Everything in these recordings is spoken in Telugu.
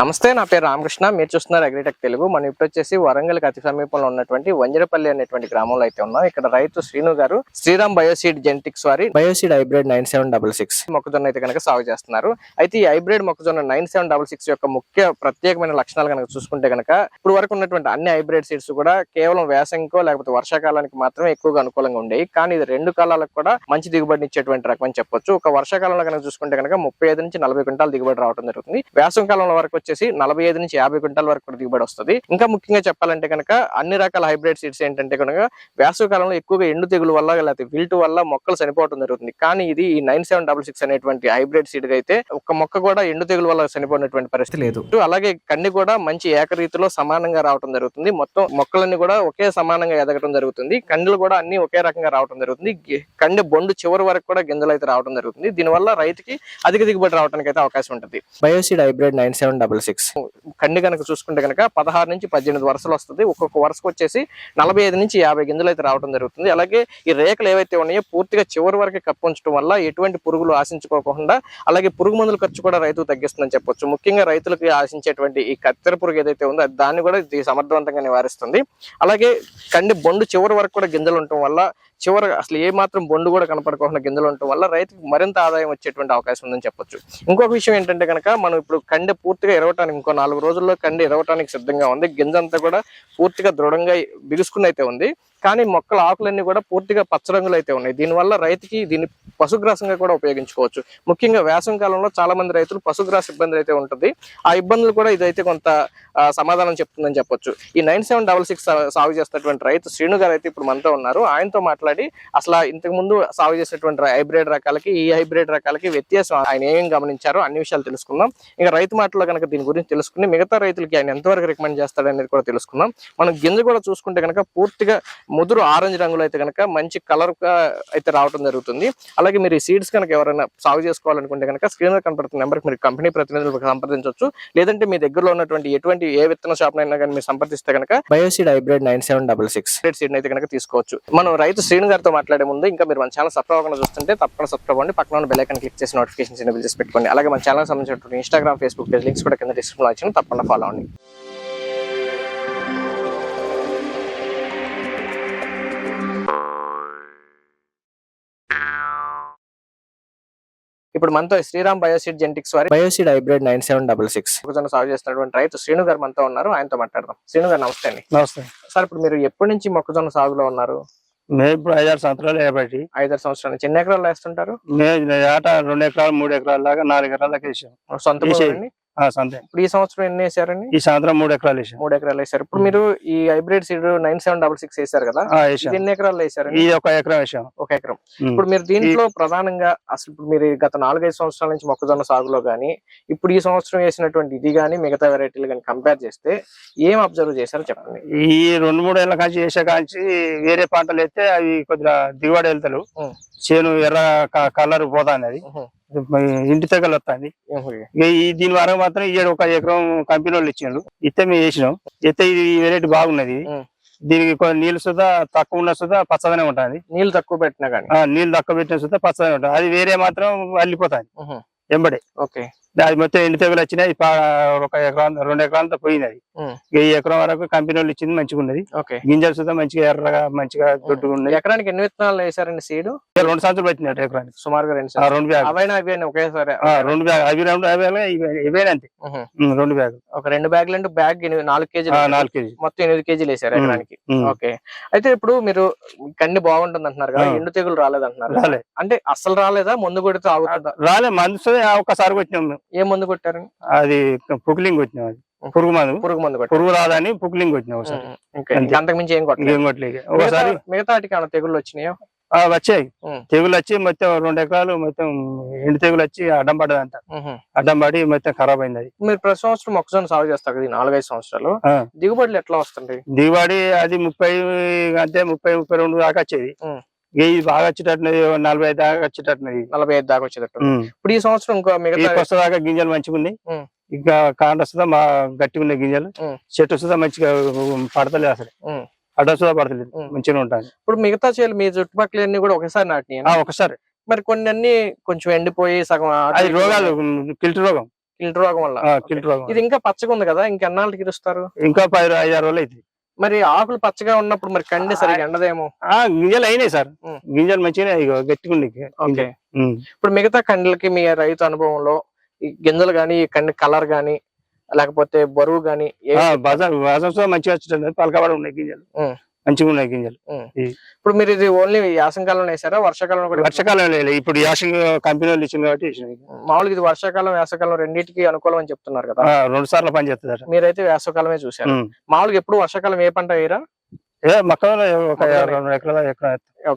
నమస్తే నా పేరు రామకృష్ణ. మీరు చూస్తున్నారు అగ్రిటెక్ తెలుగు. మనం ఇప్పుడు వచ్చేసి వరంగల్ అతి సమీపంలో ఉన్నటువంటి వంజరపల్లి అనేటువంటి గ్రామంలో అయితే ఉన్నాం. ఇక్కడ రైతు శ్రీను గారు శ్రీరామ్ బయోసీడ్ జెనెటిక్స్ వారి Bioseed hybrid nine seven double six మొక్కజొన్న అయితే కనుక సాగు చేస్తున్నారు. అయితే ఈ హైబ్రిడ్ మొక్కజొన్న నైన్ సెవెన్ డబల్ సిక్స్ యొక్క ముఖ్య ప్రత్యేకమైన లక్షణాలు కనుక చూసుకుంటే కనుక ఇప్పుడు వరకు ఉన్నటువంటి అన్ని హైబ్రిడ్ సీడ్స్ కూడా కేవలం వేసంగికో లేకపోతే వర్షాకాలానికి మాత్రమే ఎక్కువగా అనుకూలంగా ఉండేవి. కానీ ఇది రెండు కాలాలకు కూడా మంచి దిగుబడిని ఇచ్చేటువంటి రకం అని చెప్పొచ్చు. ఒక వర్షాకాలంలో కనుక చూసుకుంటే కనుక ముప్పై ఐదు నుంచి నలభై క్వింటాల దిగుబడి రావడం జరుగుతుంది. వేసవి కాలంలో వరకు వచ్చేసి నలభై ఐదు నుంచి యాభై క్వింటాల వరకు కూడా దిగుబడి వస్తుంది. ఇంకా ముఖ్యంగా చెప్పాలంటే కనుక అన్ని రకాల హైబ్రిడ్ సీడ్స్ ఏంటంటే కనుక వేసవి కాలంలో ఎక్కువగా ఎండు తెగులు వల్ల లేకపోతే విల్ట్ వల్ల మొక్కలు చనిపోవడం జరుగుతుంది. కానీ ఇది ఈ నైన్ సెవెన్ డబల్ సిక్స్ అనేటువంటి హైబ్రిడ్ సీడ్ అయితే ఒక మొక్క కూడా ఎండు తెగులు వల్ల చనిపోయినటువంటి పరిస్థితి లేదు. అలాగే కండి కూడా మంచి ఏకరీతిలో సమానంగా రావడం జరుగుతుంది. మొత్తం మొక్కలన్నీ కూడా ఒకే సమానంగా ఎదగడం జరుగుతుంది. కండులు కూడా అన్ని ఒకే రకంగా రావడం జరుగుతుంది. కండి బొండు చివరి వరకు కూడా గింజలు అయితే రావడం జరుగుతుంది. దీనివల్ల రైతుకి అధిక దిగుబడి రావడానికి అయితే అవకాశం ఉంటుంది. Bioseed hybrid nine seven double six కండి కనుక చూసుకుంటే కనుక పదహారు నుంచి పద్దెనిమిది వరుసలు వస్తుంది. ఒక్కొక్క వరుసకు వచ్చేసి నలభై ఐదు నుంచి యాభై గింజలు అయితే రావడం జరుగుతుంది. అలాగే ఈ రేఖలు ఏవైతే ఉన్నాయో పూర్తిగా చివరి వరకు కప్పు ఉంచడం వల్ల ఎటువంటి పురుగులు ఆశించుకోకుండా అలాగే పురుగు మందుల ఖర్చు కూడా రైతు తగ్గిస్తుందని చెప్పొచ్చు. ముఖ్యంగా రైతులకు ఆశించేటువంటి ఈ కత్తెర పురుగు ఏదైతే ఉందో దాన్ని కూడా ఇది సమర్థవంతంగా నివారిస్తుంది. అలాగే కండి బొండు చివరి వరకు కూడా గింజలు ఉండటం వల్ల చివరి అసలు ఏ మాత్రం బొండు కూడా కనపడకుండా గింజలు ఉండటం వల్ల రైతుకు మరింత ఆదాయం వచ్చేటువంటి అవకాశం ఉందని చెప్పొచ్చు. ఇంకొక విషయం ఏంటంటే కనుక మనం ఇప్పుడు కండె పూర్తిగా ఎరవటానికి ఇంకో నాలుగు రోజుల్లో కండె ఎరవటానికి సిద్ధంగా ఉంది. గింజ అంతా కూడా పూర్తిగా దృఢంగా బిగుసుకుని అయితే ఉంది. కానీ మొక్కల ఆకులన్నీ కూడా పూర్తిగా పచ్చరంగులు అయితే ఉన్నాయి. దీనివల్ల రైతుకి దీన్ని పశుగ్రాసంగా కూడా ఉపయోగించుకోవచ్చు. ముఖ్యంగా వేసం కాలంలో చాలా మంది రైతులు పశుగ్రాస ఇబ్బంది అయితే ఉంటుంది. ఆ ఇబ్బందులు కూడా ఇదైతే కొంత సమాధానం చెప్తుందని చెప్పొచ్చు. ఈ నైన్ సెవెన్ డబల్ సిక్స్ సాగు చేస్తున్నటువంటి రైతు శ్రీను గారు అయితే ఇప్పుడు మనతో ఉన్నారు. ఆయనతో మాట్లాడి అసలు ఇంతకు ముందు సాగు చేసినటువంటి హైబ్రిడ్ రకాలకి ఈ హైబ్రిడ్ రకాలకి వ్యత్యాసం ఆయన ఏమేమి గమనించారో అన్ని విషయాలు తెలుసుకుందాం. ఇంకా రైతు మాటలో కనుక దీని గురించి తెలుసుకుని మిగతా రైతులకి ఆయన ఎంతవరకు రికమెండ్ చేస్తాడనేది కూడా తెలుసుకుందాం. మనం గింజ కూడా చూసుకుంటే కనుక పూర్తిగా ముదురు ఆరెంజ్ రంగులో అయితే కనుక మంచి కలర్ అయితే రావడం జరుగుతుంది. అలాగే మీరు ఈ సీడ్స్ కనుక ఎవరైనా సాగు చేసుకోవాలనుకుంటే కనుక స్క్రీన్ మీద కనపడుతున్న నెంబర్కి మీరు కంపెనీ ప్రతినిధులకు సంప్రదించవచ్చు. లేదంటే మీ దగ్గరలో ఉన్నటువంటి ఎటువంటి ఏ విత్తన షాప్ అయినా కానీ మీరు సంప్రదిస్తే కనుక Bioseed hybrid nine seven double six. Seed అయితే కనుక తీసుకోవచ్చు. మనం రైతు శ్రీను గారితో మాట్లాడే ముందు ఇంకా మీరు మన ఛానల్ సబ్స్క్రైబ్ అవ్వకుండా చూస్తుంటే తప్పకుండా సబ్స్క్రైబ్ అవ్వండి. పక్కన ఉన్న బెల్ ఐకాన్ క్లిక్ చేసి నోటిఫికేషన్స్ ఎనేబుల్ చేసి పెట్టుకోండి. అలాగే మన ఛానల్ సంబంధించినటువంటి ఇన్స్టాగ్రామ్ ఫేస్బుక్ పేజ్ లింక్స్ కూడా కింద డిస్క్రిప్షన్ ఇచ్చిన. తప్పకుండా ఫాలో అవ్వండి. ఇప్పుడు మనతో శ్రీరామ్ బయోసీడ్ జెనెటిక్స్ వారి Bioseed hybrid nine seven double six. సాగు చేస్తున్నటువంటి రైతు శ్రీను గారు మనతో ఉన్నారు. ఆయనతో మాట్లాడదాం. శ్రీను గారు నమస్తే అండి. నమస్తే. సార్ ఇప్పుడు మీరు ఎప్పటి నుంచి మొక్కజొన్న సాగులో ఉన్నారు? మేము ఇప్పుడు ఐదారు సంవత్సరాలు ఏబట్టి ఐదారు సంవత్సరాల నుంచి ఎన్ని ఎకరాలు వేస్తుంటారు? మేము ఏట రెండు ఎకరాలు మూడు ఎకరాల దాకా నాలుగు ఎకరాల దాకా వేసాం. సొంత సంతే ఇప్పుడు ఈ సంవత్సరం ఎన్ని వేసారండి? ఈ సంవత్సరం మూడు ఎకరాలు వేసాం. మూడు ఎకరాలు వేసారు. ఇప్పుడు మీరు ఈ hybrid seed nine seven double six వేసారు కదా? ఎన్ని ఎకరాలు వేసారండి? ఇది ఒక ఎకరం వేసాం. ఒక ఎకరం. ఇప్పుడు మీరు దీంట్లో ప్రధానంగా అసలు ఇప్పుడు మీరు గత నాలుగైదు సంవత్సరాల నుంచి మొక్కజొన్న సాగులో గానీ ఇప్పుడు ఈ సంవత్సరం వేసినటువంటి ఇది గానీ మిగతా వెరైటీలు కానీ కంపేర్ చేస్తే ఏం అబ్జర్వ్ చేశారో చెప్పండి. ఈ రెండు మూడు ఏళ్ళ కాంచి వేసే కాంచి వేరే పంటలు వేస్తే అవి కొద్దిగా దిగుబడి వెళ్తారు. చేను ఎర్ర కలర్ పోతాంది. అది. ఇంటి తెగలు వస్తుంది. దీని వరకు మాత్రం ఈ ఒక ఎకరం కంపెనీ వాళ్ళు ఇచ్చిండ్రు ఇస్తే మేము వేసినాం. ఇస్తే ఇది వెరైటీ బాగున్నది. దీనికి కొన్ని నీళ్ళు సుధా తక్కువ ఉన్న సుధా పచ్చగానే ఉంటుంది. నీళ్ళు తక్కువ పెట్టినా కానీ. నీళ్ళు తక్కువ పెట్టిన సుద్ధా పచ్చగా ఉంటుంది అది వేరే మాత్రం అల్లిపోతాయి ఎంబడే. ఓకే. అది మొత్తం ఎండు తెగులు వచ్చినాయి? ఒక ఎకరం రెండు ఎకరాలతో పోయింది అది ఉమ్. ఇక ఈ ఎకరం వరకు కంపెనీ వాళ్ళు ఇచ్చింది మంచిగా ఉన్నది. ఓకే. గింజలు సుద్ధా మంచిగా ఎర్రగా మంచిగా దొడ్డుగా ఉన్నాయి ఎకరానికి ఎన్ని విత్తనాలు వేసారండి సీడ్? రెండు సంవత్సరాలు పెట్టినట్టు ఎకరానికి. సుమారుగా రెండు. రెండు బ్యాగ్ అవైనా ఇవైనా ఒకేసారి. రెండు బ్యాగ్ అవి రెండు అవి ఇవేనా అంతే. రెండు బ్యాగ్ ఒక రెండు బ్యాగులు అంటే బ్యాగ్ నాలుగు కేజీలు. నాలుగు కేజీ మొత్తం ఎనిమిది కేజీలు వేసారు. ఎకరానికి. ఓకే. అయితే ఇప్పుడు మీరు కండి బాగుంటుంది అంటున్నారు కదా. ఎండు తెగులు రాలేదు అంటున్నారు అంటే అస్సలు రాలేదా? ముందు కొడితే రాలే. మందు ఒక్కసారి వచ్చినాం మేము. ఏ మందు కొట్టారు? అది పుక్లింగ్ వచ్చినాం అది. పురుగు మందు. పురుగు మందు పురుగు రాదని పుక్లింగ్ వచ్చినాం ఒకసారి. అంతకు మించి ఏం కొట్టలేదు. ఇంకేం కొట్టలేదు. ఒకసారి మిగతా- తెగుళ్ళు వచ్చినాయో? వచ్చాయి. తెగులు వచ్చి మొత్తం రెండు ఎకరాలు మొత్తం ఎండు తెగులు వచ్చి అడ్డం పడ్డది అంట ఉహు. అడ్డం పడి మొత్తం ఖరాబ్ అయింది అది. మీరు ప్రతి సంవత్సరం మొక్కజొన్న సాగు చేస్తారు కదా నాలుగైదు సంవత్సరాలు. దిగుబడులు ఎట్లా వస్తుంది దిగుబడి అది ముప్పై అంతే ముప్పై ముప్పై రెండు దాకా వచ్చేది. ఇది బాగా వచ్చేటట్టున్నది నలభై ఐదు దాకా వచ్చేటట్టున్నది. నలభై ఐదు దాకా వచ్చేటట్టు. ఇప్పుడు ఈ సంవత్సరం ఇంకో మిగతా కొత్త దాకా గింజలు మంచిగా ఉన్నాయి ఉమ్. ఇంకా కాండ సుధా మా గట్టిగా ఉన్నాయి గింజలు. చెట్టు సుధా మంచిగా పడతలేదు అసలు. అడ్డ సుధా పడతలేదు. మంచిగా ఉంటుంది. ఇప్పుడు మిగతా చేలు మీ చుట్టుపక్కల అన్ని కూడా ఒకసారి ఆ ఒకసారి. మరి కొన్ని అన్ని కొంచెం ఎండిపోయి సగం అది రోగాలు కిల్టి రోగం. కిల్ట్ రోగం వల్ల. కిల్ట్ రోగం. ఇది ఇంకా పచ్చగా ఉంది కదా? ఇంకెన్నాళ్ళకి ఇరుస్తారు? ఇంకా పది ఐదు ఆరు రోజులు అవుతుంది మరి ఆకులు పచ్చగా ఉన్నప్పుడు మరి కండి సరిగా ఎండదేమో ఆ గింజలు అయినాయి సార్. గింజలు మంచిగానే ఇగో గట్టిగా ఉన్నాయి ఓకే ఉం. ఇప్పుడు మిగతా కండ్లకి మీ రైతు అనుభవంలో ఈ గింజలు గానీ ఈ కండి కలర్ గానీ లేకపోతే బరువు గానీ బజార్ బజార్ మంచిగా వచ్చింది పలకబడి ఉన్నాయి గింజలు. మంచిగా ఉన్నాయి గింజలు. ఇప్పుడు మీరు ఇది ఓన్లీ యాసంకాలం వేసారా? వర్షాకాలం కూడా వర్షాకాలం లేదు ఇప్పుడు యాసింగ్ కంపెనీ వాళ్ళు ఇచ్చింది కాబట్టి. మామూలుగా ఇది వర్షాకాలం వేసవకాలం రెండింటికి అనుకూలం అని చెప్తున్నారు కదా. రెండు సార్లు పని చేస్తుంది మీరైతే వేసవకాలమే చూశారు. మామూలుగా ఎప్పుడు వర్షాకాలం ఏ పంట వేయరా?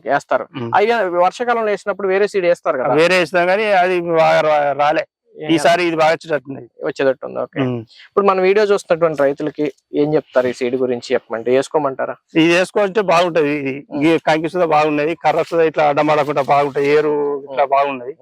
వేస్తారు. అయ్యా వర్షాకాలంలో వేసినప్పుడు వేరే సీడ్ వేస్తారు కదా. వేరే ఇస్తాం కానీ అది రాలే. ఈసారి ఇది బాగా వచ్చేటట్టుంది. వచ్చేటట్టు ఉంది ఓకే ఉం. ఇప్పుడు మన వీడియో చూస్తున్నటువంటి రైతులకి ఏం చెప్తారు ఈ సీడ్ గురించి చెప్పమంటే? వేసుకోమంటారా? ఇది వేసుకోవాలంటే బాగుంటది. ఇది ఇది కంకి సుధా బాగున్నది కర్ర సుధా ఇట్లా అడ్డమాడకుండా బాగుంటది. ఏరు ఇట్లా బాగున్నది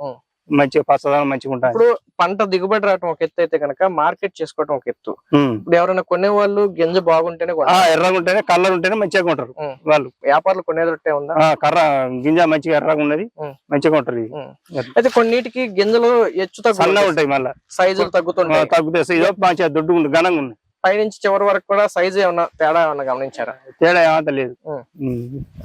ఉం. మంచిగా పచ్చదనం మంచిగా ఉంటుంది ఇప్పుడు పంట దిగుబడి రావడం ఒక ఎత్తు అయితే కనుక మార్కెట్ చేసుకోవడం ఒక ఎత్తు. ఇప్పుడు ఎవరైనా కొనే వాళ్ళు గింజ బాగుంటేనే. ఎర్రగా ఉంటేనే కలర్ ఉంటేనే మంచిగా కొంటారు ఉం. వాళ్ళు వ్యాపారులు కొనేదట్టే ఉందా ఆ కర్ర గింజ మంచిగా ఎర్రగా ఉన్నది. మంచిగా ఉంటది. అయితే కొన్నిటికి గింజలు హెచ్చు సన్నగా తగ్గు ఉంటాయి మళ్ళా సైజులు తగ్గుతుంటాయి తగ్గుతాయి మంచిగా దొడ్డు ఘనంగా ఉంది పైనుంచి చివరి వరకు కూడా సైజు ఏమన్నా తేడా ఏమన్నా గమనించారా? తేడా ఏమంత లేదు.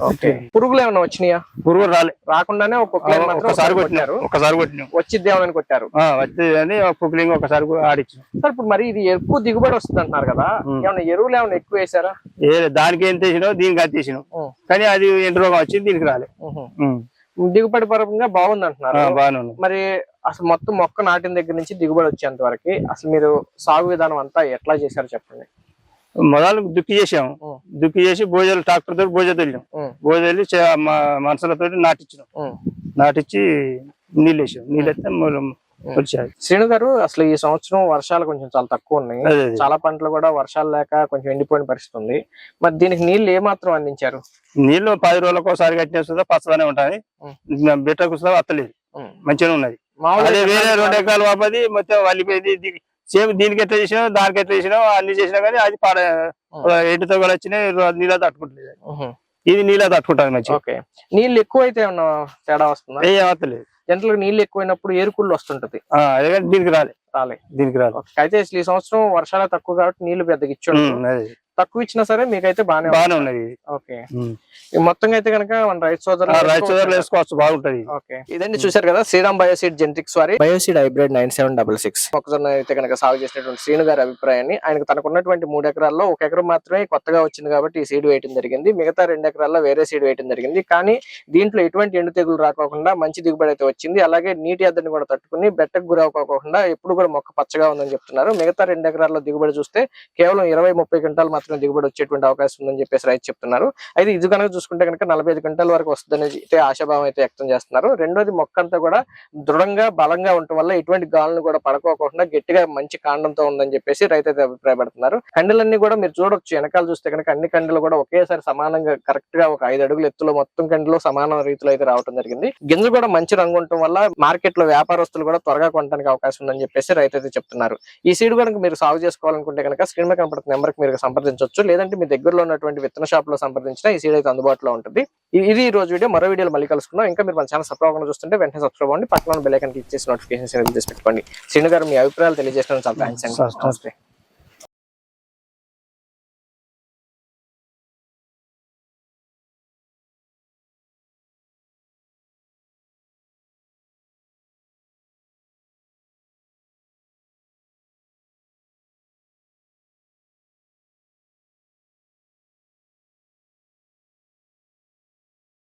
ఓకే. పురుగులు ఏమన్నా వచ్చినాయా? పురుగు రాలే. రాకుండానే ఒక కుక్కలేని మాత్రం ఒకసారి ఒకసారి కొట్టినారు కొట్టారు. ఒకసారి కొట్టినాం. వచ్చిద్దేమని కొట్టారు? ఆ, వచ్చేది అని కుక్లింగ్ ఒకసారి ఆడిచ్చాం. సార్ ఇప్పుడు మరి ఇది ఎక్కువ దిగుబడి వస్తుంది అంటున్నారు కదా. ఏమన్నా ఎరువులు ఏమన్నా ఎక్కువ వేసారా? ఏ దానికి ఏం తీసినావు దీనికి అది తీసినాం ఉం. కానీ అది ఎండు రోగం వచ్చింది దీనికి రాలే. దిగుబడి పరంగా బాగుంది అంటున్నారు. మరి అసలు మొత్తం మొక్క నాటిన దగ్గర నుంచి దిగుబడి వచ్చేంత వరకు అసలు మీరు సాగు విధానం అంతా ఎట్లా చేశారు చెప్పండి? మొదలు దుక్కి చేసాం ఉం. దుక్కి చేసి భోజలు ట్రాక్టర్ తోటి భోజ తొలినాం. ఉం. భోజ తొలి మనుషులతో నాటించినాం. నాటించి నీళ్ళు వేసాం. నీళ్ళు వచ్చాయి శ్రీను గారు అసలు ఈ సంవత్సరం వర్షాలు కొంచెం చాలా తక్కువ ఉన్నాయి. చాలా పంటలు కూడా వర్షాలు లేక కొంచెం ఎండిపోయిన పరిస్థితి ఉంది. మరి దీనికి నీళ్ళు ఏమాత్రం అందించారు? నీళ్ళు పది రోజులకు ఒకసారి కట్టిన పచ్చదనే ఉంటుంది. ఉం. బిట్టకు సుధా వత్తలేదు ఉం. మంచిగా ఉన్నది. అదే వేరే రెండు ఎకరాలు వాపది మొత్తం వల్లిపోయింది సేమ్ దీనికి ఎట్లా చేసినావు దానికి ఎట్లా చేసినావు అన్ని చేసినా కానీ అది పాడ ఉం. ఎండుతో కూడా వచ్చినాయి నీళ్ళ తట్టుకుంటలేదు. ఇది నీళ్ళ తట్టుకుంటుంది మంచిగా. ఓకే. నీళ్ళు ఎక్కువ అయితే తేడా వస్తుందా? ఏ వత్తలేదు జంటలకు నీళ్ళు ఎక్కువైనప్పుడు ఏరుకుళ్ళు వస్తుంటది. దీనికి రాలే. రాలే. దీనికి రాలే. అయితే అసలు ఈ సంవత్సరం వర్షాలు తక్కువ కాబట్టి నీళ్ళు పెద్దగా ఇచ్చాడు తక్కువ ఇచ్చినా సరే మీకైతే బానే ఉంది. బాగానే ఉన్నది. ఇది. ఓకే మొత్తంగా అయితే కనుక మన రైతు సోదరులు రైతు సోదరులు వేసుకోవచ్చు బాగుంటది. ఓకే. ఇదండి చూశారు కదా శ్రీరామ్ బయోసీడ్ జెనెటిక్స్ వారి. Bioseed hybrid nine seven double six. మొక్కజొన్న అయితే కనుక సాగు చేసినటువంటి శ్రీను గారి అభిప్రాయాన్ని ఆయనకు తనకున్నటువంటి మూడు ఎకరాల్లో ఒక ఎకరం మాత్రమే కొత్తగా వచ్చింది కాబట్టి ఈ సీడ్ వేయడం జరిగింది. మిగతా రెండు ఎకరాల్లో వేరే సీడ్ వేయడం జరిగింది. కానీ దీంట్లో ఎటువంటి ఎండు తెగులు రాకోకుండా మంచి దిగుబడి అయితే వచ్చింది. అలాగే నీటి ఎద్దడిని కూడా తట్టుకుని బెట్టకు గురవుకోకుండా ఎప్పుడు కూడా మొక్క పచ్చగా ఉందని చెప్తున్నారు. మిగతా రెండు ఎకరాల్లో దిగుబడి చూస్తే కేవలం ఇరవై ముప్పై క్వింటాలు మాత్రమే దిగుబడి వచ్చేటువంటి అవకాశం ఉందని చెప్పేసి రైతు చెప్తున్నారు. అయితే ఇది కనుక చూసుకుంటే కనుక నలభై ఐదు గంటల వరకు వస్తుందని అయితే ఆశాభావం అయితే వ్యక్తం చేస్తున్నారు. రెండోది మొక్క అంతా కూడా దృఢంగా బలంగా ఉండటం వల్ల ఎటువంటి గాలను కూడా పడుకోకుండా గట్టిగా మంచి కాండంతో ఉందని చెప్పేసి రైతు అయితే అభిప్రాయపడుతున్నారు. కండలన్నీ కూడా మీరు చూడొచ్చు. వెనకాల చూస్తే కనుక అన్ని కండలు కూడా ఒకేసారి సమానంగా కరెక్ట్గా ఒక ఐదు అడుగులు ఎత్తులో మొత్తం కండలు సమాన రీతిలో అయితే రావడం జరిగింది. గింజలు కూడా మంచి రంగు ఉండటం వల్ల మార్కెట్లో వ్యాపారస్తులు కూడా త్వరగా కొనడానికి అవకాశం ఉందని చెప్పేసి రైతు అయితే చెప్తున్నారు. ఈ సీడ్ కనుక మీరు సాగు చేసుకోవాలనుకుంటే కనుక స్క్రీన్ మీద కనపడుతున్న నెంబర్కి మీరు సంప్రదించవచ్చు. లేదంటే మీ దగ్గరలో ఉన్నటువంటి విత్తన షాప్లో సంప్రదించిన ఈ సీడ్ అయితే అందుబాటులో ఉంటుంది. ఇది ఈ రోజు వీడియో. మరో వీడియోలో మళ్ళీ కలుసుకుందాం. ఇంకా మీరు మన ఛానల్ సబ్స్క్రైబ్ చూస్తుంటే వెంటనే సబ్స్క్రైబ్ అవ్వండి. పక్కన బెల్ ఐకాన్ క్లిక్ చేసి నోటిఫికేషన్స్ చేసి పెట్టుకోండి. శ్రీను గారు మీ అభిప్రాయాలు తెలియజేసిన చాలా థ్యాంక్స్ అండి.